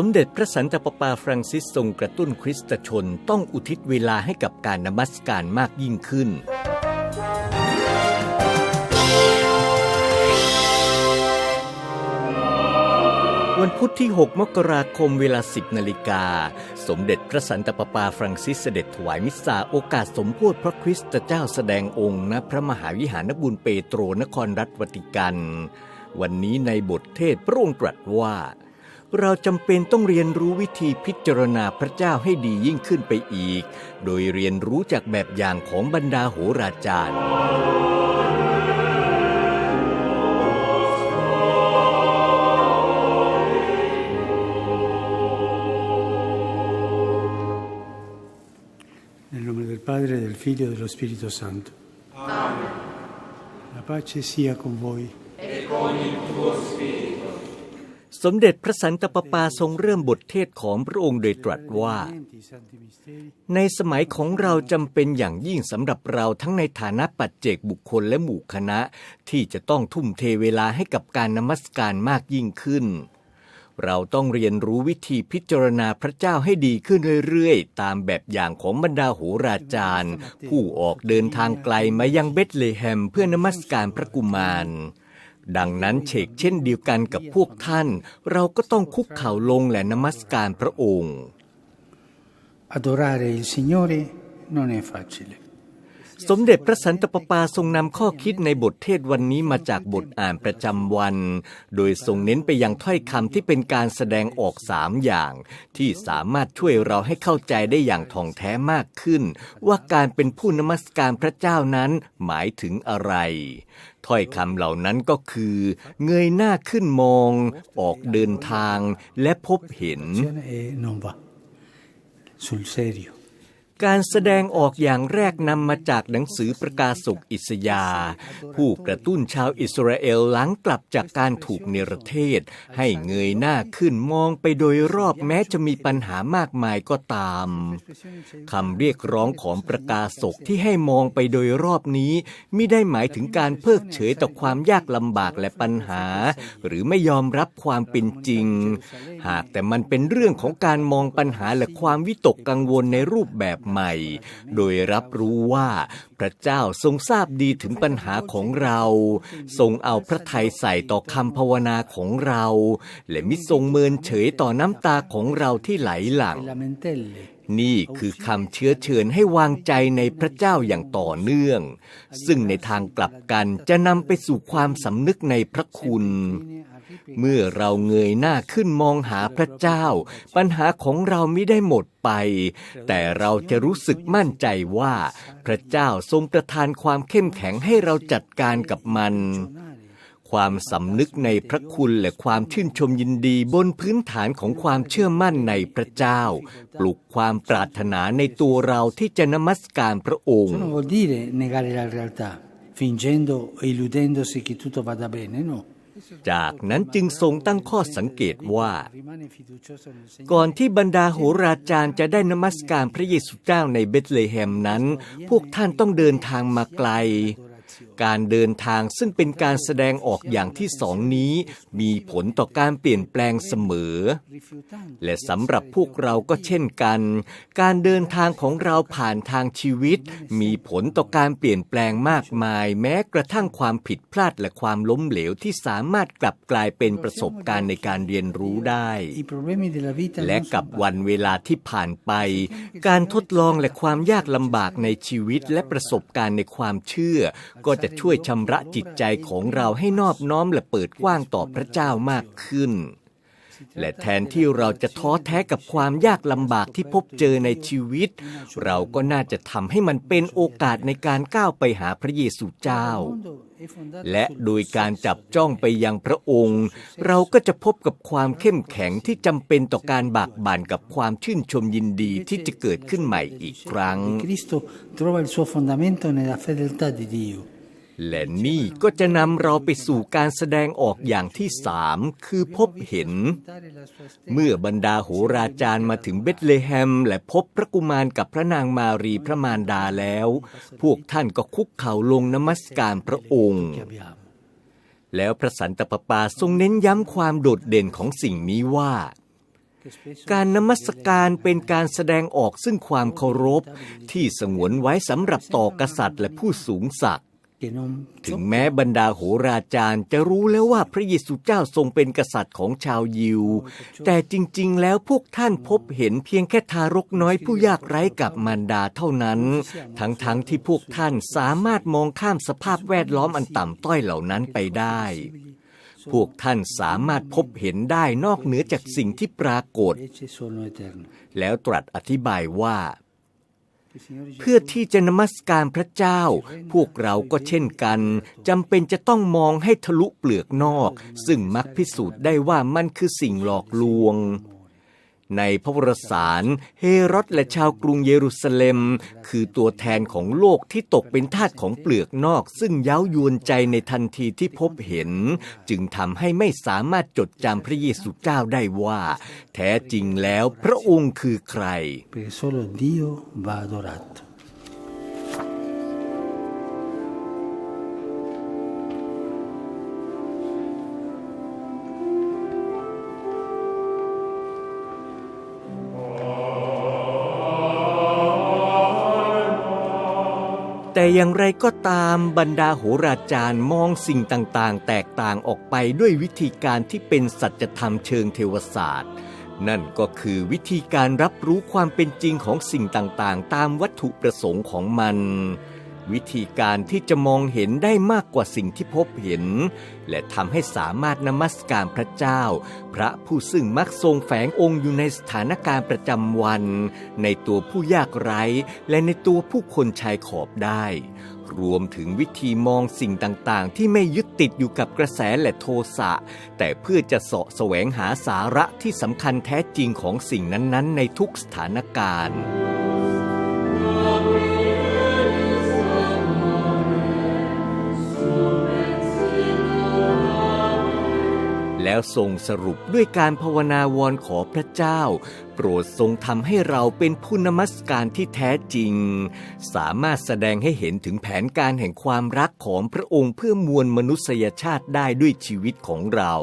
สมเด็จพระสันตะปาปาฟรังซิสทรงกระตุ้นคริสตชนต้องอุทิศเวลาให้กับการนมัสการมากยิ่งขึ้น วันพุธที่ 6 มกราคมเวลา 10 นาฬิกา สมเด็จพระสันตะปาปาฟรังซิสเสด็จถวายมิสซาโอกาสสมโพธิพระคริสตเจ้าแสดงองค์ณพระมหาวิหารบุญเปโตรนครรัฐวติกัน วันนี้ในบทเทศพระองค์ตรัสว่า เราจำเป็นต้องเรียนรู้วิธีพิจารณาพระเจ้าให้ดียิ่งขึ้นไปอีก โดยเรียนรู้จากแบบอย่างของบรรดาโหราจารย์ Nel nome del Padre, del Figlio e dello Spirito Santo. La pace sia con voi. สมเด็จพระสันตะปาปาทรงเริ่มบทเทศของพระองค์โดยตรัสว่า ในสมัยของเราจำเป็นอย่างยิ่งสำหรับเราทั้งในฐานะปัจเจกบุคคลและหมู่คณะ ที่จะต้องทุ่มเทเวลาให้กับการนมัสการมากยิ่งขึ้น เราต้องเรียนรู้วิธีพิจารณาพระเจ้าให้ดีขึ้นเรื่อยๆ ตามแบบอย่างของบรรดาโหราจารย์ ผู้ออกเดินทางไกลมายังเบธเลเฮมเพื่อนมัสการพระกุมาร ดังนั้นเชกเช่นเดียวกันกับพวกท่าน เราก็ต้องคุกเข่าลงและนมัสการพระองค์ Adorare il Signore non è facile. สมเด็จพระสันตะปาปาทรงนำข้อคิดในบทเทศวันนี้มาจากบทอ่านประจำวัน โดยทรงเน้นไปยังถ้อยคำที่เป็นการแสดงออกสามอย่าง ที่สามารถช่วยเราให้เข้าใจได้อย่างท่องแท้มากขึ้น ว่าการเป็นผู้นมัสการพระเจ้านั้นหมายถึงอะไรถ้อยคำเหล่านั้นก็คือ เงยหน้าขึ้นมอง ออกเดินทางและพบเห็น การแสดงออกอย่างแรกนำมาจากหนังสือประกาศกอิสยา ผู้กระตุ้นชาวอิสราเอลหลังกลับจากการถูกเนรเทศ ให้เงยหน้าขึ้นมองไปโดยรอบแม้จะมีปัญหามากมายก็ตามคำเรียกร้องของประกาศกที่ให้มองไปโดยรอบนี้มิได้หมายถึงการเพิกเฉยต่อความยากลำบากและปัญหา หรือไม่ยอมรับความเป็นจริง หากแต่มันเป็นเรื่องของการมองปัญหาและความวิตกกังวลในรูปแบบใหม่ โดยรับรู้ว่าพระเจ้าทรงทราบดีถึงปัญหาของเรา ทรงเอาพระทัยใส่ต่อคำภาวนาของเรา และมิทรงเมินเฉยต่อน้ำตาของเราที่ไหลหลั่งนี่คือคำเชื้อเชิญให้วางใจในพระเจ้าอย่างต่อเนื่อง ซึ่งในทางกลับกันจะนำไปสู่ความสำนึกในพระคุณ เมื่อเราเงยหน้าขึ้นมองหาพระเจ้า ปัญหาของเราไม่ได้หมดไป แต่เราจะรู้สึกมั่นใจว่า พระเจ้าทรงประทานความเข้มแข็งให้เราจัดการกับมันความสำนึกในพระคุณและความชื่นชมยินดีบนพื้นฐานของความเชื่อมั่นในพระเจ้า ปลุกความปรารถนาในตัวเราที่จะนมัสการพระองค์ non vuol dire negare la realtà, fingendo e illudendosi che tutto vada bene, no. จากนั้นจึงทรงตั้งข้อสังเกตว่า ก่อนที่บรรดาโหราจารย์จะได้นมัสการพระเยซูเจ้าในเบธเลเฮมนั้น พวกท่านต้องเดินทางมาไกล การเดินทางซึ่งเป็นการแสดงออกอย่างที่สองนี้ มีผลต่อการเปลี่ยนแปลงเสมอ และสำหรับพวกเราก็เช่นกัน การเดินทางของเราผ่านทางชีวิต มีผลต่อการเปลี่ยนแปลงมากมาย แม้กระทั่งความผิดพลาดและความล้มเหลวที่สามารถกลับกลายเป็นประสบการณ์ในการเรียนรู้ได้ และกับวันเวลาที่ผ่านไป การทดลองและความยากลำบากในชีวิตและประสบการณ์ในความเชื่อก็จะช่วยชำระจิตใจของเราให้นอบน้อมและเปิดกว้างต่อพระเจ้ามากขึ้น และแทนที่เราจะท้อแท้กับความยากลำบากที่พบเจอในชีวิต เราก็น่าจะทำให้มันเป็นโอกาสในการก้าวไปหาพระเยซูเจ้า และโดยการจับจ้องไปยังพระองค์ เราก็จะพบกับความเข้มแข็งที่จำเป็นต่อการบากบั่นกับความชื่นชมยินดีที่จะเกิดขึ้นใหม่อีกครั้ง และนี่ก็จะนำเราไปสู่การแสดงออกอย่างที่สามคือพบเห็น เมื่อบรรดาโหราจารย์มาถึงเบธเลเฮม และพบพระกุมารกับพระนางมารีพระมารดาแล้ว พวกท่านก็คุกเข่าลงนมัสการพระองค์ แล้วพระสันตะปาปาทรงเน้นย้ำความโดดเด่นของสิ่งนี้ว่าการนมัสการเป็นการแสดงออกซึ่งความเคารพ ที่สงวนไว้สำหรับต่อกษัตริย์และผู้สูงศักดิ์ ถึงแม้บรรดาโหราจารย์จะรู้แล้วว่าพระเยซูเจ้าทรงเป็นกษัตริย์ของชาวยิว แต่จริงๆ แล้วพวกท่านพบเห็นเพียงแค่ทารกน้อยผู้ยากไร้กับมารดาเท่านั้น ทั้งๆที่พวกท่านสามารถมองข้ามสภาพแวดล้อมอันต่ำต้อยเหล่านั้นไปได้ พวกท่านสามารถพบเห็นได้นอกเหนือจากสิ่งที่ปรากฏ invece sono eterni. แล้วตรัสอธิบายว่า Il Signore Gesù เพื่อที่จะนมัสการพระเจ้า พวกเราก็เช่นกันจำเป็นจะต้องมองให้ทะลุเปลือกนอก ซึ่งมักพิสูจน์ได้ว่ามันคือสิ่งหลอกลวง ในพระวรสาร เฮโรดและชาวกรุงเยรูซาเล็ม คือตัวแทนของโลกที่ตกเป็นทาสของเปลือกนอก ซึ่งเย้ายวนใจในทันทีที่พบเห็น จึงทำให้ไม่สามารถจดจำพระเยซูเจ้าได้ว่า แท้จริงแล้วพระองค์คือใคร แต่อย่างไรก็ตามบรรดาโหราจารย์มองสิ่งต่างๆ แตกต่างออกไปด้วยวิธีการที่เป็นสัจธรรมเชิงเทวศาสตร์ นั่นก็คือวิธีการรับรู้ความเป็นจริงของสิ่งต่างๆ ตามวัตถุประสงค์ของมัน วิธีการที่จะมองเห็นได้มากกว่าสิ่งที่พบเห็น และทำให้สามารถนมัสการพระเจ้า พระผู้ซึ่งมักทรงแฝงองค์อยู่ในสถานการณ์ประจำวัน ในตัวผู้ยากไร้ และในตัวผู้คนชายขอบได้ รวมถึงวิธีมองสิ่งต่างๆ ที่ไม่ยึดติดอยู่กับกระแสและโทสะ แต่เพื่อจะเสาะแสวงหาสาระที่สำคัญแท้จริงของสิ่งนั้นๆ ในทุกสถานการณ์ แล้วทรงสรุปด้วยการภาวนาวอนขอพระเจ้า โปรดทรงทำให้เราเป็นผู้นมัสการที่แท้จริง สามารถแสดงให้เห็นถึงแผนการแห่งความรักของพระองค์เพื่อมวลมนุษยชาติได้ด้วยชีวิตของเรา